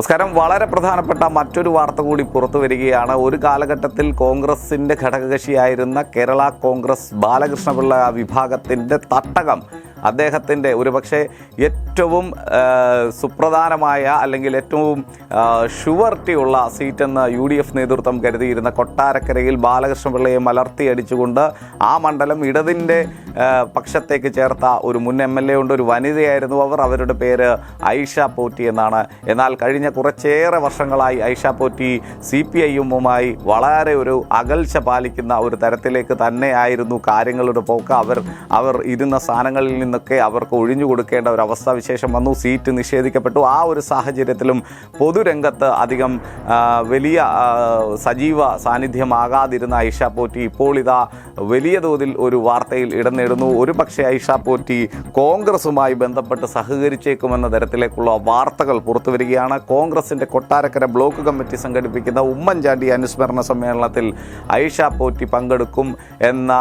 നമസ്കാരം. വളരെ പ്രധാനപ്പെട്ട മറ്റൊരു വാർത്ത കൂടി പുറത്തു വരികയാണ്. ഒരു കാലഘട്ടത്തിൽ കോൺഗ്രസിന്റെ ഘടകകക്ഷിയായിരുന്ന കേരള കോൺഗ്രസ് ബാലകൃഷ്ണപിള്ള വിഭാഗത്തിന്റെ തട്ടകം അദ്ദേഹത്തിന്റെ ഒരുപക്ഷെ ഏറ്റവും സുപ്രധാനമായ അല്ലെങ്കിൽ ഏറ്റവും ഷുവർട്ടി ഉള്ള സീറ്റെന്ന് യു ഡി എഫ് നേതൃത്വം കരുതിയിരുന്ന കൊട്ടാരക്കരയിൽ ബാലകൃഷ്ണപിള്ളയെ മലർത്തിയടിച്ചുകൊണ്ട് ആ മണ്ഡലം ഇടതിന്റെ പക്ഷത്തേക്ക് ചേർത്ത ഒരു മുൻ എം എൽ എ ഉണ്ട് ഒരു വനിതയായിരുന്നു അവർ. അവരുടെ പേര് ഐഷ പോറ്റി എന്നാണ്. എന്നാൽ കഴിഞ്ഞ കുറച്ചേറെ വർഷങ്ങളായി Aisha Potty C P I എമ്മുമായി വളരെ ഒരു അകൽച്ച പാലിക്കുന്ന ഒരു തരത്തിലേക്ക് തന്നെയായിരുന്നു കാര്യങ്ങളുടെ പോക്ക്. അവർ അവർ ഇരുന്ന സ്ഥാനങ്ങളിൽ നിന്നൊക്കെ അവർക്ക് ഒഴിഞ്ഞു കൊടുക്കേണ്ട ഒരു അവസ്ഥ വിശേഷം വന്നു. സീറ്റ് നിഷേധിക്കപ്പെട്ടു. ആ ഒരു സാഹചര്യത്തിലും പൊതുരംഗത്ത് അധികം വലിയ സജീവ സാന്നിധ്യമാകാതിരുന്ന ഐഷ പോറ്റി ഇപ്പോൾ ഇതാ വലിയ തോതിൽ ഒരു വാർത്തയിൽ ഇടം നേടുന്നു. ഒരു പക്ഷേ ഐഷ പോറ്റി കോൺഗ്രസുമായി ബന്ധപ്പെട്ട് സഹകരിച്ചേക്കുമെന്ന തരത്തിലേക്കുള്ള വാർത്തകൾ പുറത്തു വരികയാണ്. കോൺഗ്രസിന്റെ കൊട്ടാരക്കര ബ്ലോക്ക് കമ്മിറ്റി സംഘടിപ്പിക്കുന്ന ഉമ്മൻചാണ്ടി അനുസ്മരണ സമ്മേളനത്തിൽ ഐഷ പോറ്റി പങ്കെടുക്കും എന്ന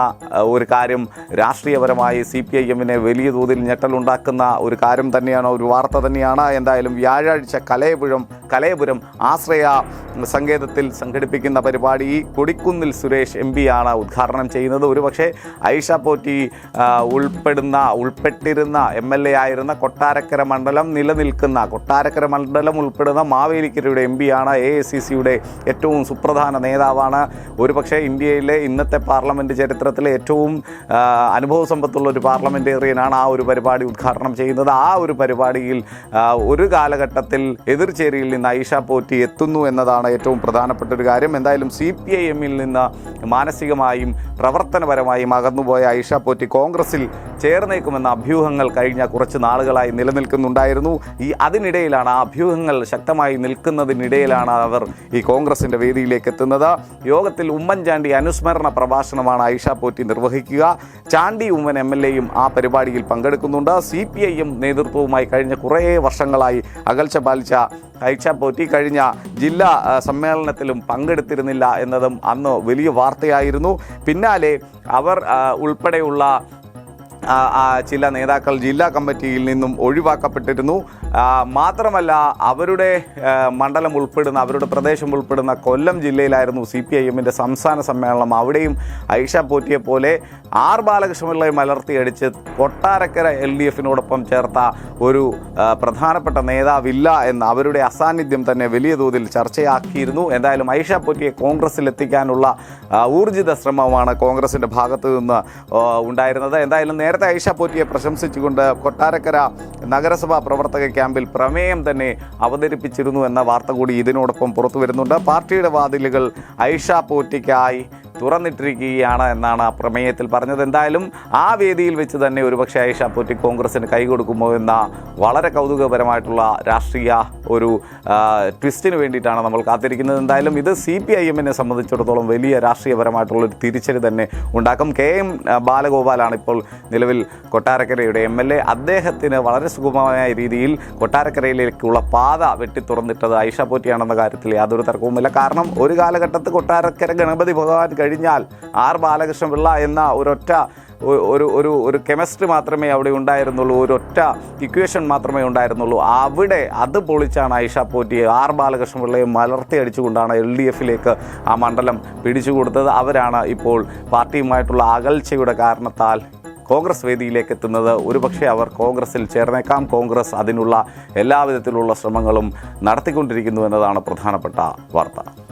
ഒരു കാര്യം രാഷ്ട്രീയപരമായി സി പി ഐ എമ്മിനെ വലിയ തോതിൽ ഞെട്ടലുണ്ടാക്കുന്ന ഒരു കാര്യം തന്നെയാണ്? ഒരു വാർത്ത തന്നെയാണ്. എന്തായാലും വ്യാഴാഴ്ച കലയപുരം കലയപുരം ആശ്രയ സങ്കേതത്തിൽ സംഘടിപ്പിക്കുന്ന പരിപാടി കൊടിക്കുന്നിൽ സുരേഷ് എം ആണ് ഉദ്ഘാടനം ചെയ്യുന്നത്. ഒരുപക്ഷെ ഐഷ പോറ്റി ഉൾപ്പെടുന്ന ഉൾപ്പെട്ടിരുന്ന എം എൽ എ ആയിരുന്ന കൊട്ടാരക്കര മണ്ഡലം നിലനിൽക്കുന്ന കൊട്ടാരക്കര മണ്ഡലം ഉൾപ്പെടുന്ന മാവേലിക്കരയുടെ എം ആണ് എ ഐ സി സിയുടെ ഏറ്റവും സുപ്രധാന നേതാവാണ്. ഒരുപക്ഷെ ഇന്ത്യയിലെ ഇന്നത്തെ പാർലമെന്റ് ചരിത്രത്തിലെ ഏറ്റവും അനുഭവ സമ്പത്തുള്ള ഒരു പാർലമെന്റേറിയനാണ് ആ ഒരു പരിപാടി ഉദ്ഘാടനം ചെയ്യുന്നത്. ആ ഒരു പരിപാടിയിൽ ഒരു കാലഘട്ടത്തിൽ എതിർചേരിയിൽ നിന്ന് ഐഷ പോറ്റി എത്തുന്നു എന്നതാണ് ഏറ്റവും പ്രധാനപ്പെട്ട ഒരു കാര്യം. എന്തായാലും സി പി ഐ എമ്മിൽ നിന്ന് മാനസികമായും പ്രവർത്തനപരമായും അകന്നുപോയ ഐഷ പോറ്റി കോൺഗ്രസിൽ ചേർന്നേക്കുമെന്ന അഭ്യൂഹങ്ങൾ കഴിഞ്ഞ കുറച്ച് നാളുകളായി നിലനിൽക്കുന്നുണ്ടായിരുന്നു. ഈ അതിനിടയിലാണ് ആ അഭ്യൂഹങ്ങൾ ശക്തമായി നിൽക്കുന്നതിനിടയിലാണ് അവർ ഈ കോൺഗ്രസിന്റെ വേദിയിലേക്ക് എത്തുന്നത്. യോഗത്തിൽ ഉമ്മൻചാണ്ടി അനുസ്മരണ പ്രഭാഷണമാണ് ഐഷ പോറ്റി നിർവഹിക്കുക. ചാണ്ടി ഉമ്മൻ എം ആ പരിപാടിയിൽ പങ്കെടുക്കുന്നുണ്ട്. സി പി ഐ എം നേതൃത്വവുമായി കഴിഞ്ഞ കുറേ വർഷങ്ങളായി അകൽച്ച പാലിച്ച ഐഷ പോറ്റി കഴിഞ്ഞ ജില്ലാ സമ്മേളനത്തിലും പങ്കെടുത്തിരുന്നില്ല എന്നതും അന്ന് വലിയ വാർത്തയായിരുന്നു. പിന്നാലെ അവർ ഉൾപ്പെടെയുള്ള ചില നേതാക്കൾ ജില്ലാ കമ്മിറ്റിയിൽ നിന്നും ഒഴിവാക്കപ്പെട്ടിരുന്നു. മാത്രമല്ല അവരുടെ മണ്ഡലം ഉൾപ്പെടുന്ന അവരുടെ പ്രദേശം ഉൾപ്പെടുന്ന കൊല്ലം ജില്ലയിലായിരുന്നു സി പി ഐ എമ്മിന്റെ സംസ്ഥാന സമ്മേളനം. അവിടെയും ഐഷ പോറ്റിയെ പോലെ ആർ ബാലകൃഷ്ണപിള്ളയെ മലർത്തിയടിച്ച് കൊട്ടാരക്കര എൽ ഡി എഫിനോടൊപ്പം ചേർത്ത ഒരു പ്രധാനപ്പെട്ട നേതാവില്ല എന്ന് അവരുടെ അസാന്നിധ്യം തന്നെ വലിയ തോതിൽ ചർച്ചയാക്കിയിരുന്നു. എന്തായാലും ഐഷ പോറ്റിയെ ആ, ഊർജിത ശ്രമമാണ് കോൺഗ്രസിന്റെ ഭാഗത്തു നിന്ന് ഉണ്ടായിരുന്നത്. എന്തായാലും നേരത്തെ ഐഷ പോറ്റിയെ പ്രശംസിച്ചുകൊണ്ട് കൊട്ടാരക്കര നഗരസഭാ പ്രവർത്തക ക്യാമ്പിൽ പ്രമേയം തന്നെ അവതരിപ്പിച്ചിരുന്നു എന്ന വാർത്ത കൂടി ഇതിനോടൊപ്പം പുറത്തു വരുന്നുണ്ട്. പാർട്ടിയുടെ വാതിലുകൾ ഐഷ പോറ്റിക്കായി തുറന്നിട്ടിരിക്കുകയാണ് എന്നാണ് ആ പ്രമേയത്തിൽ പറഞ്ഞത്. എന്തായാലും ആ വേദിയിൽ വെച്ച് തന്നെ ഒരുപക്ഷെ ഐഷ പോറ്റി കോൺഗ്രസിന് കൈകൊടുക്കുമോ എന്ന വളരെ കൗതുകപരമായിട്ടുള്ള രാഷ്ട്രീയ ഒരു ട്വിസ്റ്റിന് വേണ്ടിയിട്ടാണ് നമ്മൾ കാത്തിരിക്കുന്നത്. എന്തായാലും ഇത് സി പി ഐ എമ്മിനെ സംബന്ധിച്ചിടത്തോളം വലിയ രാഷ്ട്രീയപരമായിട്ടുള്ള ഒരു തിരിച്ചടി തന്നെ ഉണ്ടാക്കും. കെ എം ബാലഗോപാലാണ് ഇപ്പോൾ നിലവിൽ കൊട്ടാരക്കരയുടെ എം എൽ എ. അദ്ദേഹത്തിന് വളരെ സുഗമമായ രീതിയിൽ കൊട്ടാരക്കരയിലേക്കുള്ള പാത വെട്ടി തുറന്നിട്ടത് ഐഷ പോറ്റിയാണെന്ന കാര്യത്തിൽ യാതൊരു തർക്കവുമില്ല. കാരണം ഒരു കാലഘട്ടത്ത് കൊട്ടാരക്കര ഗണപതി ഭഗവാൻ കഴിഞ്ഞാൽ ആർ ബാലകൃഷ്ണപിള്ള എന്ന ഒരൊറ്റ ഒരു ഒരു ഒരു കെമിസ്ട്രി മാത്രമേ അവിടെ ഉണ്ടായിരുന്നുള്ളൂ. ഒരൊറ്റ ഇക്വേഷൻ മാത്രമേ ഉണ്ടായിരുന്നുള്ളൂ. അവിടെ അത് പൊളിച്ചാണ് ഐഷ പോറ്റിയെ ആർ ബാലകൃഷ്ണപിള്ളയെ മലർത്തി അടിച്ചുകൊണ്ടാണ് എൽ ഡി എഫിലേക്ക് ആ മണ്ഡലം പിടിച്ചു കൊടുത്തത്. അവരാണ് ഇപ്പോൾ പാർട്ടിയുമായിട്ടുള്ള അകൽച്ചയുടെ കാരണത്താൽ കോൺഗ്രസ് വേദിയിലേക്ക് എത്തുന്നത് ഒരുപക്ഷെ അവർ കോൺഗ്രസിൽ ചേർന്നേക്കാം. കോൺഗ്രസ് അതിനുള്ള എല്ലാവിധത്തിലുള്ള ശ്രമങ്ങളും നടത്തിക്കൊണ്ടിരിക്കുന്നു എന്നതാണ് പ്രധാനപ്പെട്ട വാർത്ത.